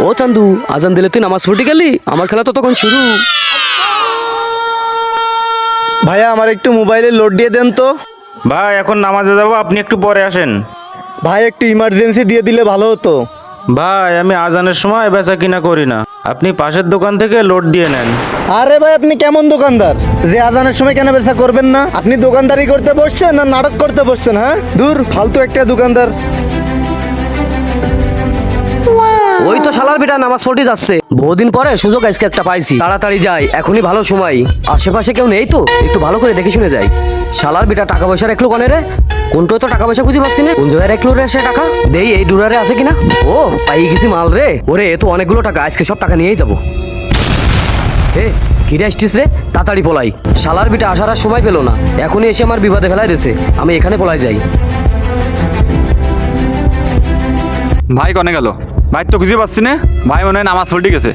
ও চান্দু আজান দিলে তুই নামাজ পড়তে গেলি? আমার খেলা তো তখন শুরু। ভাইয়া আমার একটু মোবাইলে লোড দিয়ে দেন তো। ভাই এখন নামাজে যাব আপনি একটু পরে আসেন। ভাই একটু ইমার্জেন্সি দিয়ে দিলে ভালো হতো। ভাই আমি আজানের সময় বেচা কিনা করি না। আপনি পাশের দোকান থেকে লোড দিয়ে নেন। আরে ভাই আপনি কেমন দোকানদার? যে আজানের সময় কেন বেচা করবেন না? আপনি দোকানদারি করতে বসছেন না নাটক করতে বসছেন হ্যাঁ? দূর ফালতু একটা দোকানদার। ওই তো শালার বেটা, নামাজ পড়তে যাচ্ছে। বহুদিন পরে সুযোগ আজকে একটা পাইছি। তাড়াতাড়ি যাই, এখনই ভালো সময়। আশেপাশে কেউ নেই তো? একটু ভালো করে দেখে শুনে যাই। শালার বেটা, টাকা পয়সা রাখল কনে রে। কোনটাই তো টাকা পয়সা খুঁজে পাচ্ছি না? কোন জায়গায় রাখল রে সে টাকা? দেই, এই ডুরারে আছে কিনা? ও পাই গেছি মাল রে। ওরে, এ তো অনেকগুলো টাকা, আজকে সব টাকা নিয়েই যাব। হে, ফিরে আসছিস রে? তাড়াতাড়ি পলাই। শালার বিটা আসার আর সময় পেল না। এখনই এসে আমার বিপদে ফেলাই দিয়েছে। আমি এখানে পলাই যাই। ভাই, কনে গেল? ভাই তো খুঁজে পাচ্ছি না। ভাই মনে হয় নামাজ পড়তে গেছে।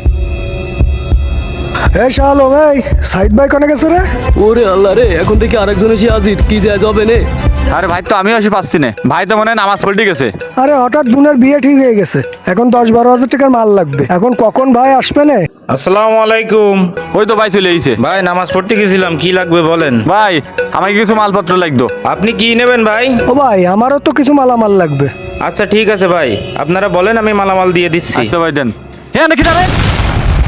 এই শালো ভাই সাইদ ভাই কোনে গেছে রে? ওরে আল্লাহ রে এখন থেকে আরেকজন এসে আজির কি যায় যাবে নে। আরে ভাই তো আমিও এসে পাচ্ছি না। ভাই তো মনে হয় নামাজ পড়তে গেছে। আরে হঠাৎ বোনের বিয়ে ঠিক হয়ে গেছে। এখন দশ বারো হাজার টাকার মাল লাগবে। এখন কখন ভাই আসবে না? আসসালামু আলাইকুম। ওই তো ভাই চলে এসেছে ভাই নামাজ পড়তে গেছিলাম কি লাগবে বলেন? ভাই আমাকে কিছু মালপত্র লাগতো। আপনি কি নেবেন ভাই? ও ভাই আমারও তো কিছু মালামাল লাগবে। আচ্ছা ঠিক আছে ভাই। আপনারা বলেন আমি মালামাল দিয়ে দিচ্ছি। আচ্ছা ভাই দেন। হ্যাঁ নাকি যাবে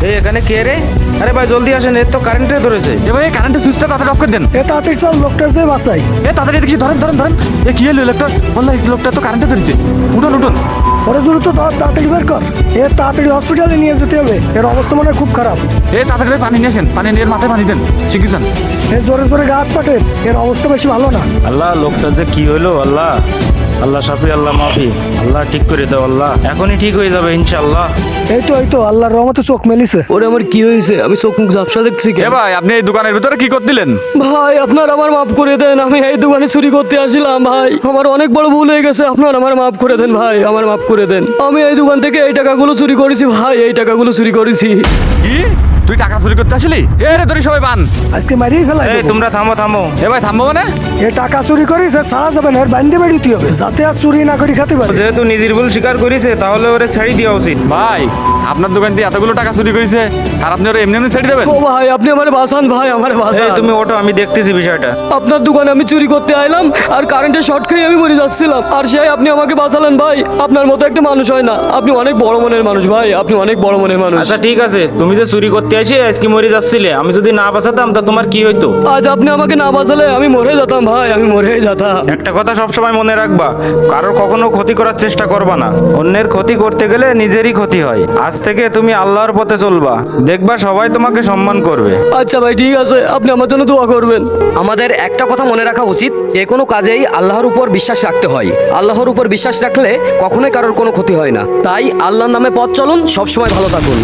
এই এখানে কে রে? আরে ভাই জলদি আসেন এর তো কারেন্টে ধরেছে। এ ভাই কারেন্টের সুইচটা তাড়াতাড়ি অফ করে দেন। এ তাড়াতাড়ি চল লোকটা যে বাসাই এ তাড়াতাড়ি দেখছি ধরেন ধরেন ধরেন। এ কি হলো লোকটা? বললা এই লোকটা তো কারেন্টে ধরেছে। উঠুন উঠুন। ওরে দ্রুত ধর তাড়াতাড়ি বের কর। এ তাড়াতাড়ি হসপিটালে নিয়ে যেতে হবে। এর অবস্থা মনে হয় খুব খারাপ। এ তাড়াতাড়ি পানি নিয়ে আসেন। পানি নিয়ে এর মাথায় পানি দেন। শিখিছেন এ জোরে জোরে গাছ পাটেন। এর অবস্থা বেশি ভালো না। আল্লাহ লোকটা যে কি হলো আল্লাহ। আল্লাহ সাফি আল্লাহ মাফি। আল্লাহ ঠিক করে দাও আল্লাহ। এখনই ঠিক হয়ে যাবে ইনশাআল্লাহ। এই তো এই তো আল্লাহর রহমতে চোখ মেলিছে। ওরে আমার কি হয়েছে? আমি চোখ মুখ ঝাপসা দেখছি এ ভাই আপনি এই দোকানের ভিতরে কি করতেলেন? ভাই আপনার আমার মাফ করে দেন। আমি এই দোকানে চুরি করতে আসছিলাম ভাই। আমার অনেক বড় ভুল হয়ে গেছে। আপনার আমার মাফ করে দেন ভাই। আমার মাফ করে দেন। আমি এই দোকান থেকে এই টাকাগুলো চুরি করেছি ভাই। এই টাকাগুলো চুরি করেছি। কি? তুই টাকা চুরি করতে আসলি? এ রে তোর সবাই বান। আজকে মারিয়ে ফেলাই এই তোমরা থামো থামো। এ ভাই থামবো মানে? এ টাকা চুরি করিস এ ছাড়া যাবে না এর বান্ধে বেড়িতে হবে। যাতে আর চুরি না করি খেতে পারে। যেহেতু নিজের ভুল স্বীকার করেছে তাহলে ওরে ছেড়ে দেওয়া উচিত। ভাই আপনার দোকান দিয়ে এতগুলো টাকা চুরি করেছে আর আপনি ওরা এমনি এমনি ছেড়ে দেবেন? ও ভাই আপনি আমার বাসান ভাই আমার এই তুমি ওটো আমি দেখতেছি বিষয়টা। আপনার দোকানে আমি চুরি করতে আইলাম আর কারেন্টের শর্ট খেয়ে আমি মরে যাচ্ছিলাম। আর সেই আপনি আমাকে বাঁচালেন ভাই। আপনার মতো একটা মানুষ হয় না। আপনি অনেক বড় মনের মানুষ ভাই। আপনি অনেক বড় মনের মানুষ। আচ্ছা ঠিক আছে। তুমি যে চুরি করতে আসি আজকে মরে যাচ্ছিলে। আমি যদি না বাঁচাতাম তা তোমার কি হইতো? আজ আপনি আমাকে না বাঁচালে আমি মরে যেতাম ভাই আমি মরে যেতাম। একটা কথা সবসময় মনে রাখবা কারোর কখনো ক্ষতি করার চেষ্টা করবা না। অন্যের ক্ষতি করতে গেলে নিজেরই ক্ষতি হয়। আজ থেকে তুমি আল্লাহর পথে চলবা। দেখবা সবাই তোমাকে সম্মান করবে। আচ্ছা ভাই ঠিক আছে আপনি আমার জন্য দোয়া করবেন। আমাদের একটা কথা মনে রাখা উচিত যে কোনো কাজেই আল্লাহর উপর বিশ্বাস রাখতে হয়। আল্লাহর উপর বিশ্বাস রাখলে কখনোই কারোর কোনো ক্ষতি হয় না। তাই আল্লাহর নামে পথ চলুন সবসময় ভালো থাকুন।